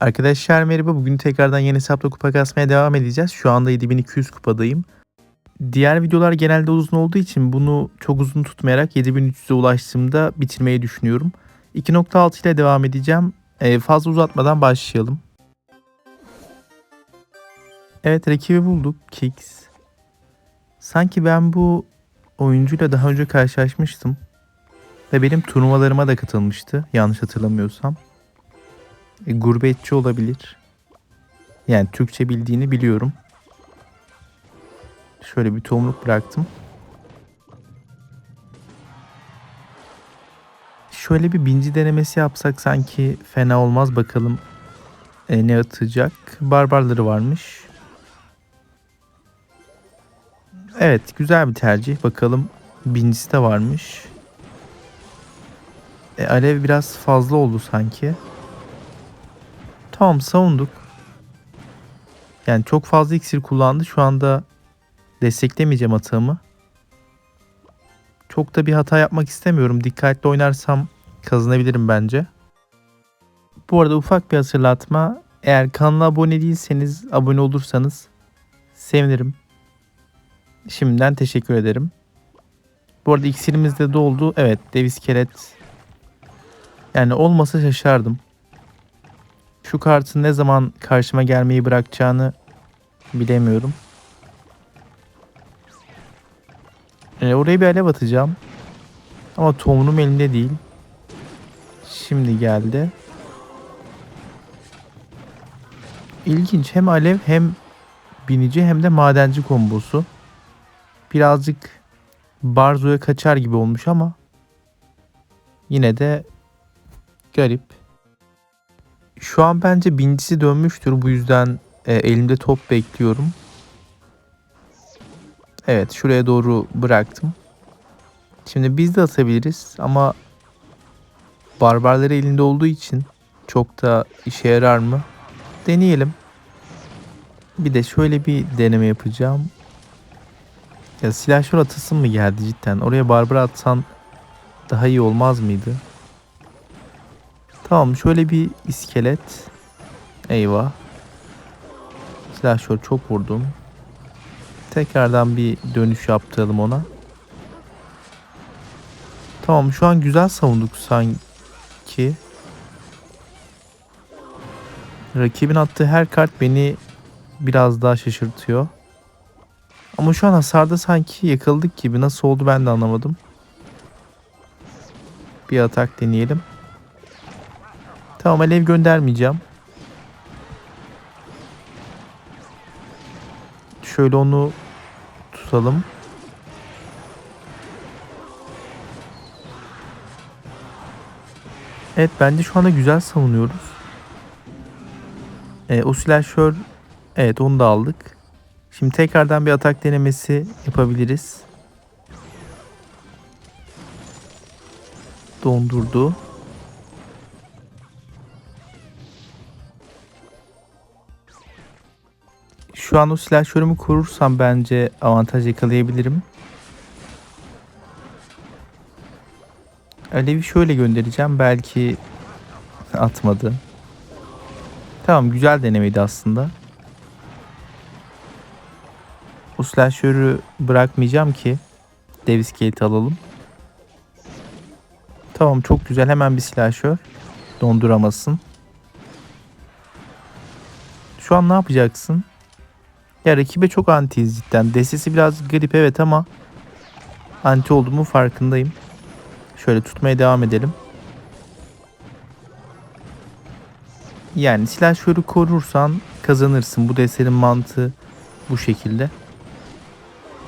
Arkadaşlar merhaba. Bugün tekrardan yeni hesapla kupa kasmaya devam edeceğiz. Şu anda 7200 kupadayım. Diğer videolar genelde uzun olduğu için bunu çok uzun tutmayarak 7300'e ulaştığımda bitirmeyi düşünüyorum. 2.6 ile devam edeceğim. Ee, fazla uzatmadan başlayalım. Evet rakibi bulduk. Kicks. Sanki ben bu oyuncuyla daha önce karşılaşmıştım. Ve benim turnuvalarıma da katılmıştı. Yanlış hatırlamıyorsam. E, gurbetçi olabilir. Yani Türkçe bildiğini biliyorum. Şöyle bir tohumluk bıraktım. Şöyle bir binci denemesi yapsak sanki fena olmaz. Bakalım e, ne atacak. Barbarları varmış. Evet güzel bir tercih. Bakalım bincisi de varmış. E, alev biraz fazla oldu sanki. Tamam savunduk. Yani çok fazla iksir kullandı. Şu anda desteklemeyeceğim atağımı. Çok da bir hata yapmak istemiyorum. Dikkatli oynarsam kazanabilirim bence. Bu arada ufak bir hatırlatma. Eğer kanala abone değilseniz abone olursanız sevinirim. Şimdiden teşekkür ederim. Bu arada iksirimiz de doldu. Evet dev iskelet. Yani olmasa şaşardım. Şu kartın ne zaman karşıma gelmeyi bırakacağını bilemiyorum. E, oraya bir alev atacağım. Ama tohumum elimde değil. Şimdi geldi. İlginç. Hem alev hem binici hem de madenci kombosu. Birazcık Barzo'ya kaçar gibi olmuş ama yine de garip. Şu an bence bincisi dönmüştür. Bu yüzden e, elimde top bekliyorum. Evet şuraya doğru bıraktım. Şimdi biz de atabiliriz ama barbarları elinde olduğu için çok da işe yarar mı? Deneyelim. Bir de şöyle bir deneme yapacağım. Ya silahşör atasın mı geldi cidden? Oraya barbar atsan daha iyi olmaz mıydı? Tamam şöyle bir iskelet. Eyvah. Silahşör çok vurdum. Tekrardan bir dönüş yaptıralım ona. Tamam şu an güzel savunduk sanki. Rakibin attığı her kart beni biraz daha şaşırtıyor. Ama şu an hasarda sanki yakaladık gibi. Nasıl oldu ben de anlamadım. Bir atak deneyelim. Tamam alev göndermeyeceğim. Şöyle onu tutalım. Evet bence şu anda güzel savunuyoruz. E, o silahşör evet onu da aldık. Şimdi tekrardan bir atak denemesi yapabiliriz. Dondurdu. Şu an o silahşörümü kurursam bence avantaj yakalayabilirim. Alevi şöyle göndereceğim. Belki atmadı. Tamam güzel denemeydi aslında. O silahşörü bırakmayacağım ki Davis Gate alalım. Tamam çok güzel hemen bir silahşör. Donduramasın. Şu an ne yapacaksın? Ya rakibe çok antiyiz cidden. Destesi biraz garip evet ama anti olduğumu farkındayım. Şöyle tutmaya devam edelim. Yani silah şöyle korursan kazanırsın. Bu deserin mantığı bu şekilde.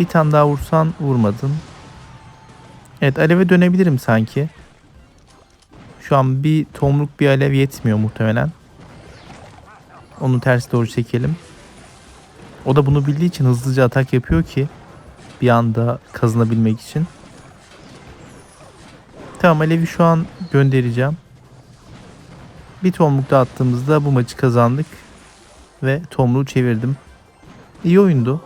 Bir tane daha vursan vurmadın. Evet aleve dönebilirim sanki. Şu an bir tomruk bir alev yetmiyor muhtemelen. Onu ters doğru çekelim. O da bunu bildiği için hızlıca atak yapıyor ki bir anda kazanabilmek için. Tamam Alev'i şu an göndereceğim. Bir tomruk da attığımızda bu maçı kazandık. Ve tomruğu çevirdim. İyi oyundu.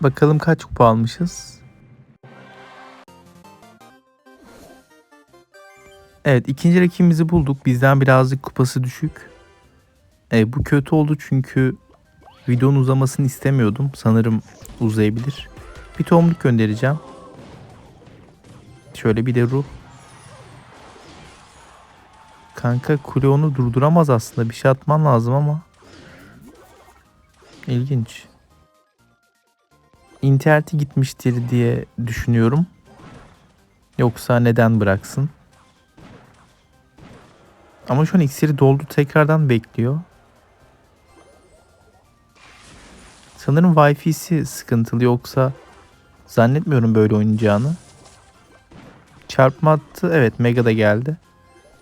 Bakalım kaç kupa almışız. Evet ikinci rakibimizi bulduk. Bizden birazcık kupası düşük. E, bu kötü oldu çünkü videonun uzamasını istemiyordum. Sanırım uzayabilir. Bir tohumluk göndereceğim. Şöyle bir de ruh. Kanka kule onu durduramaz aslında. Bir şey atman lazım ama. İlginç. İnterneti gitmiştir diye düşünüyorum. Yoksa neden bıraksın? Ama şu an iksiri doldu tekrardan bekliyor. Sanırım Wi-Fi'si sıkıntılı yoksa zannetmiyorum böyle oynayacağını. Çarpma attı. Evet Mega da geldi.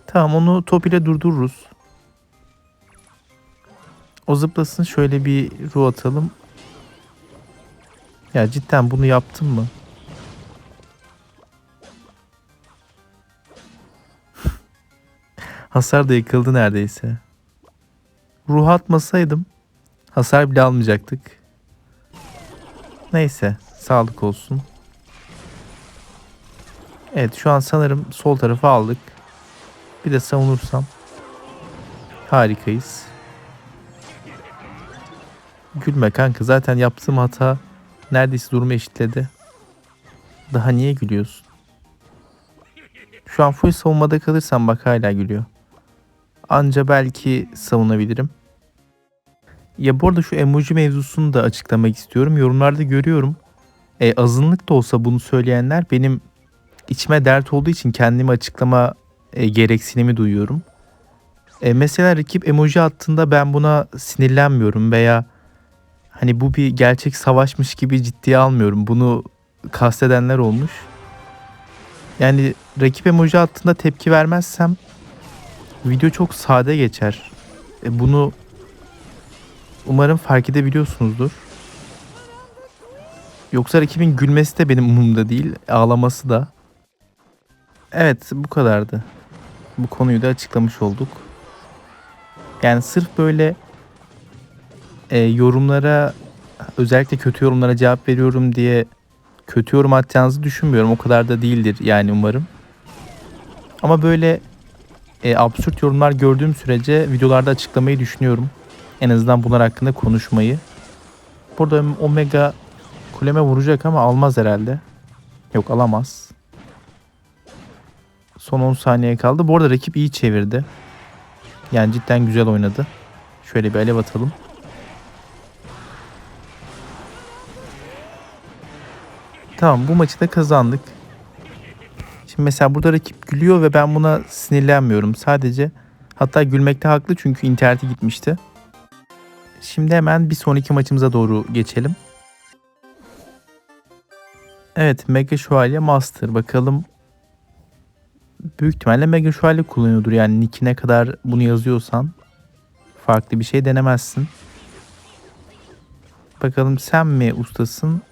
Tamam onu top ile durdururuz. O zıplasın şöyle bir ruh atalım. Ya cidden bunu yaptın mı? Hasar da yıkıldı neredeyse. Ruh atmasaydım hasar bile almayacaktık. Neyse sağlık olsun. Evet şu an sanırım sol tarafı aldık. Bir de savunursam harikayız. Gülme kanka zaten yaptığım hata neredeyse durumu eşitledi. Daha niye gülüyorsun? Şu an full savunmada kalırsam bak hala gülüyor. Anca belki savunabilirim. Ya bu arada şu emoji mevzusunu da açıklamak istiyorum. Yorumlarda görüyorum. E, azınlık da olsa bunu söyleyenler benim içime dert olduğu için kendimi açıklama e, gereksinimi duyuyorum. E, mesela rakip emoji attığında ben buna sinirlenmiyorum veya hani bu bir gerçek savaşmış gibi ciddiye almıyorum. Bunu kastedenler olmuş. Yani rakip emoji attığında tepki vermezsem video çok sade geçer. E, bunu umarım fark edebiliyorsunuzdur. Yoksa rakibin gülmesi de benim umurumda değil, ağlaması da. Evet, bu kadardı. Bu konuyu da açıklamış olduk. Yani sırf böyle e, yorumlara özellikle kötü yorumlara cevap veriyorum diye kötü yorum atacağınızı düşünmüyorum. O kadar da değildir yani umarım. Ama böyle e, absürt yorumlar gördüğüm sürece videolarda açıklamayı düşünüyorum. En azından bunlar hakkında konuşmayı. Burada Omega kuleme vuracak ama almaz herhalde. Yok alamaz. Son 10 saniye kaldı. Bu arada rakip iyi çevirdi. Yani cidden güzel oynadı. Şöyle bir alev atalım. Tamam bu maçı da kazandık. Şimdi mesela burada rakip gülüyor ve ben buna sinirlenmiyorum. Sadece hatta gülmekte haklı çünkü interneti gitmişti. Şimdi hemen bir sonraki maçımıza doğru geçelim. Evet Mega Şövalye Master. Bakalım büyük ihtimalle Mega Şövalye kullanıyordur. Yani nickine kadar bunu yazıyorsan farklı bir şey denemezsin. Bakalım sen mi ustasın?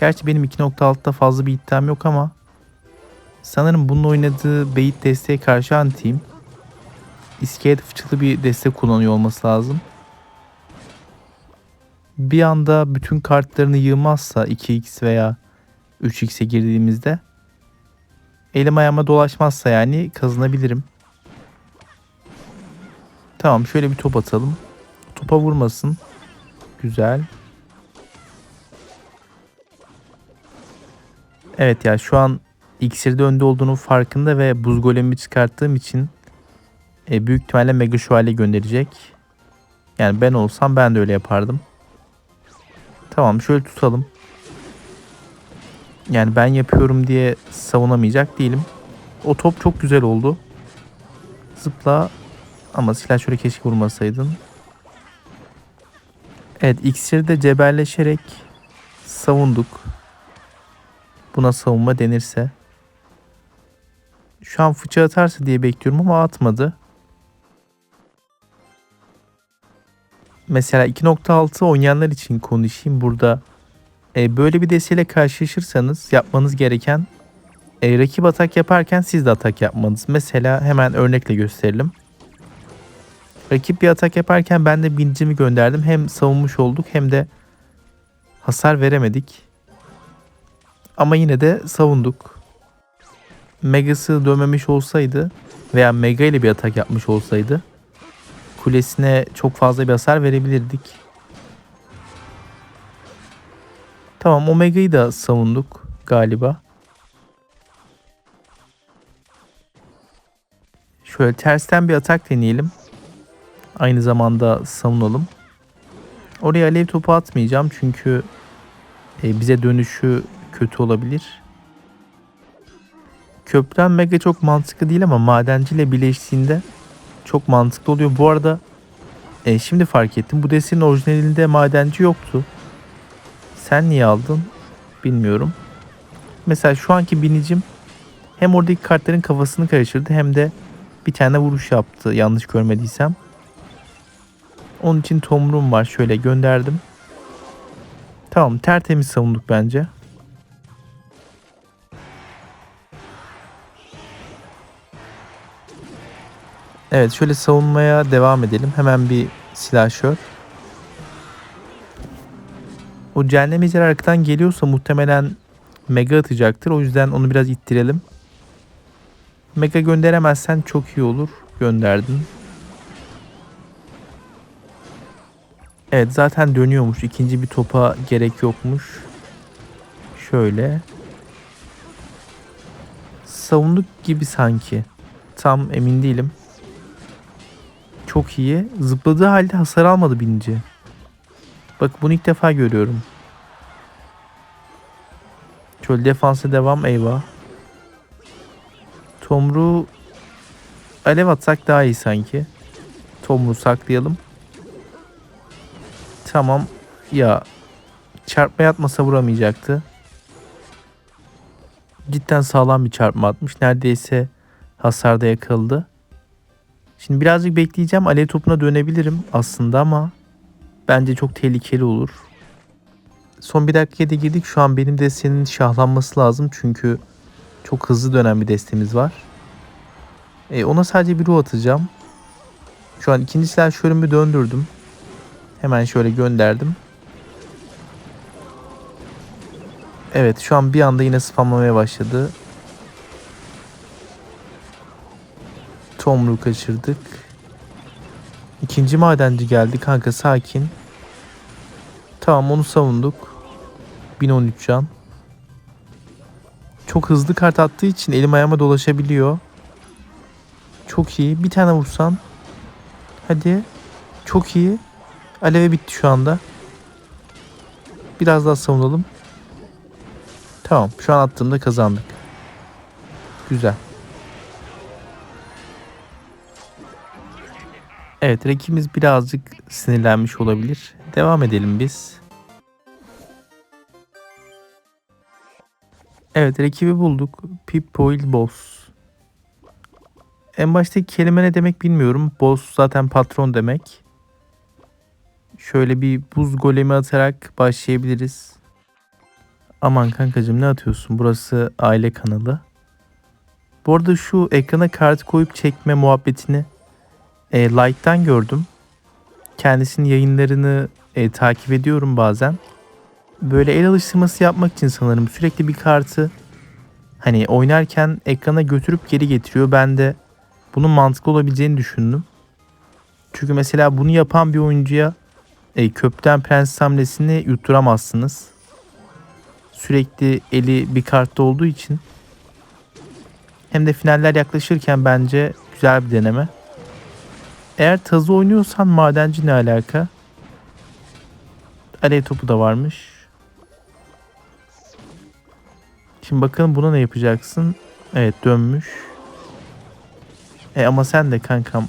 Gerçi benim 2.6'da fazla bir iddiam yok ama sanırım bunun oynadığı beyit desteğe karşı antiyim. İskelet fıçılı bir destek kullanıyor olması lazım. Bir anda bütün kartlarını yığmazsa 2x veya 3x'e girdiğimizde elim ayağıma dolaşmazsa yani kazanabilirim. Tamam şöyle bir top atalım. Topa vurmasın. Güzel. Evet ya şu an iksirde önde olduğunun farkında ve buz golemi çıkarttığım için e, büyük ihtimalle Mega Şövalye gönderecek. Yani ben olsam ben de öyle yapardım. Tamam şöyle tutalım. Yani ben yapıyorum diye savunamayacak değilim. O top çok güzel oldu. Zıpla. Ama silah şöyle keşke vurmasaydın. Evet iksirde cebelleşerek savunduk. Buna savunma denirse. Şu an fıçı atarsa diye bekliyorum ama atmadı. Mesela 2.6 oynayanlar için konuşayım. Burada e, böyle bir desteğiyle karşılaşırsanız yapmanız gereken e, rakip atak yaparken siz de atak yapmanız. Mesela hemen örnekle gösterelim. Rakip bir atak yaparken ben de binicimi gönderdim. Hem savunmuş olduk hem de hasar veremedik. Ama yine de savunduk. Mega'sı dönmemiş olsaydı veya Mega ile bir atak yapmış olsaydı kulesine çok fazla bir hasar verebilirdik. Tamam Omega'yı da savunduk galiba. Şöyle tersten bir atak deneyelim. Aynı zamanda savunalım. Oraya alev topu atmayacağım çünkü e, bize dönüşü kötü olabilir. Köprüden mega çok mantıklı değil ama madenciyle birleştiğinde çok mantıklı oluyor. Bu arada e, şimdi fark ettim. Bu destenin orijinalinde madenci yoktu. Sen niye aldın? Bilmiyorum. Mesela şu anki binicim hem oradaki kartların kafasını karıştırdı hem de bir tane vuruş yaptı yanlış görmediysem. Onun için tomrum var. Şöyle gönderdim. Tamam tertemiz savunduk bence. Evet şöyle savunmaya devam edelim. Hemen bir silahşör. O cehennem ejderi arkadan geliyorsa muhtemelen mega atacaktır. O yüzden onu biraz ittirelim. Mega gönderemezsen çok iyi olur. Gönderdin. Evet zaten dönüyormuş. İkinci bir topa gerek yokmuş. Şöyle. Savunduk gibi sanki. Tam emin değilim. Çok iyi. Zıpladığı halde hasar almadı binince. Bak bunu ilk defa görüyorum. Şöyle defansa devam eyvah. Tomru alev atsak daha iyi sanki. Tomru saklayalım. Tamam. Ya çarpma atmasa vuramayacaktı. Cidden sağlam bir çarpma atmış. Neredeyse hasarda yakıldı. Şimdi birazcık bekleyeceğim. Alev topuna dönebilirim aslında ama bence çok tehlikeli olur. Son bir dakikaya da girdik. Şu an benim destenin şahlanması lazım. Çünkü çok hızlı dönen bir destemiz var. E, ona sadece bir ruh atacağım. Şu an ikinci silahşörümü döndürdüm. Hemen şöyle gönderdim. Evet şu an bir anda yine spamlamaya başladı. Tomru kaçırdık. İkinci madenci geldi kanka sakin. Tamam onu savunduk. 1013 can. Çok hızlı kart attığı için elim ayağıma dolaşabiliyor. Çok iyi. Bir tane vursan. Hadi. Çok iyi. Aleve bitti şu anda. Biraz daha savunalım. Tamam. Şu an attığımda kazandık. Güzel. Evet rakibimiz birazcık sinirlenmiş olabilir. Devam edelim biz. Evet rakibi bulduk. Pip-Boil Boss. En baştaki kelime ne demek bilmiyorum. Boss zaten patron demek. Şöyle bir buz golemi atarak başlayabiliriz. Aman kankacım ne atıyorsun? Burası aile kanalı. Bu arada şu ekrana kart koyup çekme muhabbetini e, Light'tan gördüm. Kendisinin yayınlarını e, takip ediyorum bazen. Böyle el alıştırması yapmak için sanırım sürekli bir kartı hani oynarken ekrana götürüp geri getiriyor. Ben de bunun mantıklı olabileceğini düşündüm. Çünkü mesela bunu yapan bir oyuncuya e, köpten prens hamlesini yutturamazsınız. Sürekli eli bir kartta olduğu için. Hem de finaller yaklaşırken bence güzel bir deneme. Eğer tazı oynuyorsan madenci ne alaka? Alev topu da varmış. Şimdi bakalım buna ne yapacaksın? Evet dönmüş. E ama sen de kankam.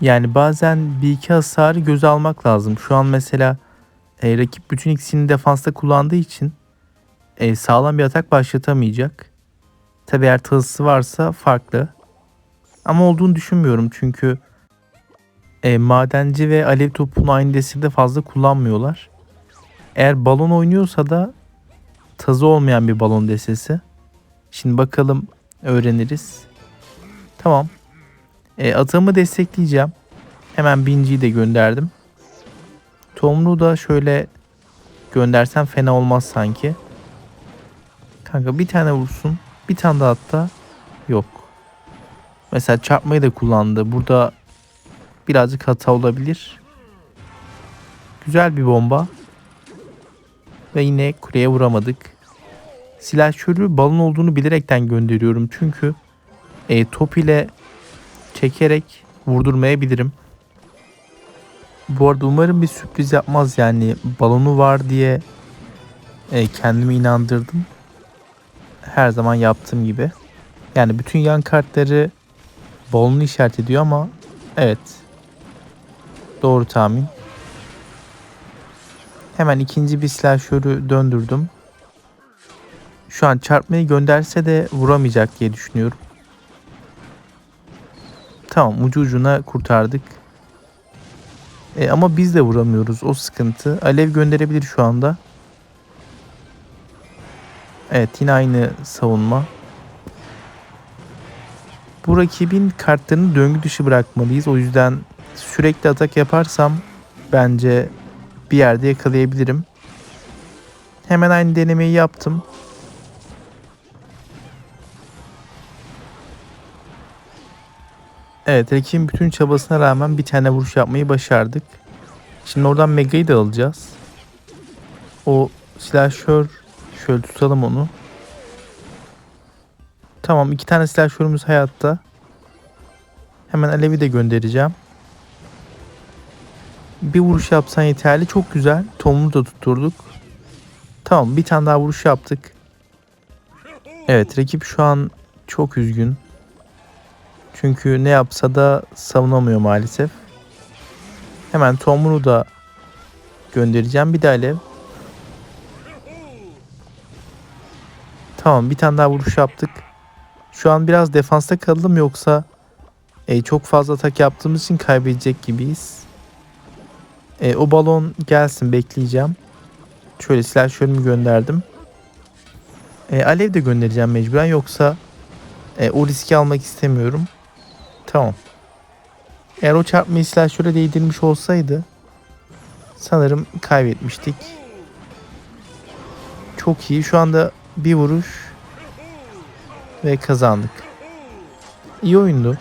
Yani bazen bir iki hasarı göze almak lazım. Şu an mesela e, rakip bütün ikisini defansta kullandığı için e, sağlam bir atak başlatamayacak. Tabi eğer tazısı varsa farklı. Ama olduğunu düşünmüyorum çünkü e, madenci ve alev topunu aynı desirde fazla kullanmıyorlar. Eğer balon oynuyorsa da tazı olmayan bir balon destesi. Şimdi bakalım öğreniriz. Tamam. E, atağımı destekleyeceğim. Hemen binciyi de gönderdim. Tomruğu da şöyle göndersem fena olmaz sanki. Kanka bir tane vursun. Bir tane daha hatta. Yok. Mesela çarpmayı da kullandı. Burada birazcık hata olabilir. Güzel bir bomba. Ve yine kuleye vuramadık. Silahşörü balon olduğunu bilerekten gönderiyorum. Çünkü e, top ile çekerek vurdurmayabilirim. Bu arada umarım bir sürpriz yapmaz yani balonu var diye e, kendimi inandırdım. Her zaman yaptığım gibi. Yani bütün yan kartları balonu işaret ediyor ama evet. Doğru tahmin. Hemen ikinci bir silahşörü döndürdüm. Şu an çarpmayı gönderse de vuramayacak diye düşünüyorum. Tamam ucu ucuna kurtardık. E, ama biz de vuramıyoruz. O sıkıntı. Alev gönderebilir şu anda. Evet yine aynı savunma. Bu rakibin kartlarını döngü dışı bırakmalıyız. O yüzden sürekli atak yaparsam bence bir yerde yakalayabilirim. Hemen aynı denemeyi yaptım. Evet rakibin bütün çabasına rağmen bir tane vuruş yapmayı başardık. Şimdi oradan Mega'yı da alacağız. O silahşör şöyle tutalım onu. Tamam iki tane silahşörümüz hayatta. Hemen Alev'i de göndereceğim. Bir vuruş yapsan yeterli. Çok güzel. Tom'u da tutturduk. Tamam bir tane daha vuruş yaptık. Evet rakip şu an çok üzgün. Çünkü ne yapsa da savunamıyor maalesef. Hemen Tom'u da göndereceğim. Bir de Alev. Tamam bir tane daha vuruş yaptık. Şu an biraz defansta kaldım yoksa e, çok fazla atak yaptığımız için kaybedecek gibiyiz. E, o balon gelsin bekleyeceğim. Şöyle silahşörümü gönderdim. E, alev de göndereceğim mecburen yoksa e, o riski almak istemiyorum. Tamam. Eğer o çarpmayı silahşöre değdirmiş olsaydı sanırım kaybetmiştik. Çok iyi. Şu anda bir vuruş ve kazandık. İyi oyundu.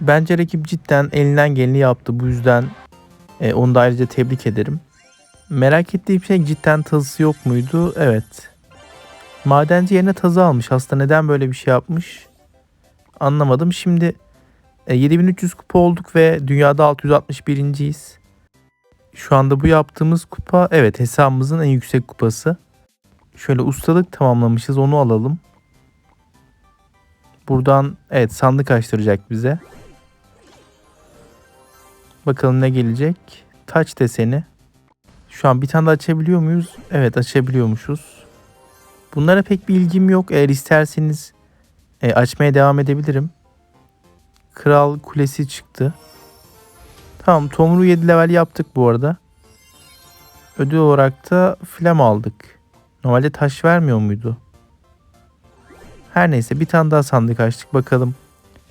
Bence rakip cidden elinden geleni yaptı. Bu yüzden e, onu da ayrıca tebrik ederim. Merak ettiğim şey cidden tazısı yok muydu? Evet. Madenci yerine tazı almış. Aslında neden böyle bir şey yapmış? Anlamadım. Şimdi e, 7300 kupa olduk ve dünyada 661.yiz. Şu anda bu yaptığımız kupa evet hesabımızın en yüksek kupası. Şöyle ustalık tamamlamışız onu alalım. Buradan evet sandık açtıracak bize. Bakalım ne gelecek. Taç deseni. Şu an bir tane de açabiliyor muyuz? Evet açabiliyormuşuz. Bunlara pek bir ilgim yok. Eğer isterseniz e, açmaya devam edebilirim. Kral kulesi çıktı. Tamam Tomru 7 level yaptık bu arada. Ödül olarak da flam aldık. Normalde taş vermiyor muydu? Her neyse bir tane daha sandık açtık. Bakalım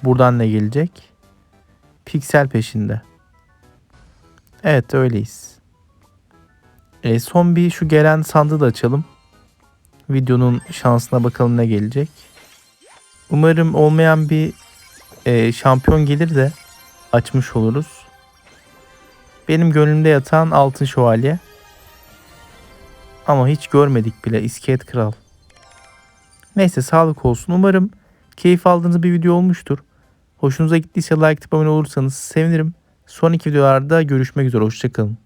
buradan ne gelecek. Piksel peşinde. Evet öyleyiz. E, son bir şu gelen sandığı da açalım. Videonun şansına bakalım ne gelecek. Umarım olmayan bir e, şampiyon gelir de açmış oluruz. Benim gönlümde yatan altın şövalye. Ama hiç görmedik bile iskelet kral. Neyse sağlık olsun. Umarım keyif aldığınız bir video olmuştur. Hoşunuza gittiyse like abone olursanız sevinirim. Sonraki videolarda görüşmek üzere. Hoşçakalın.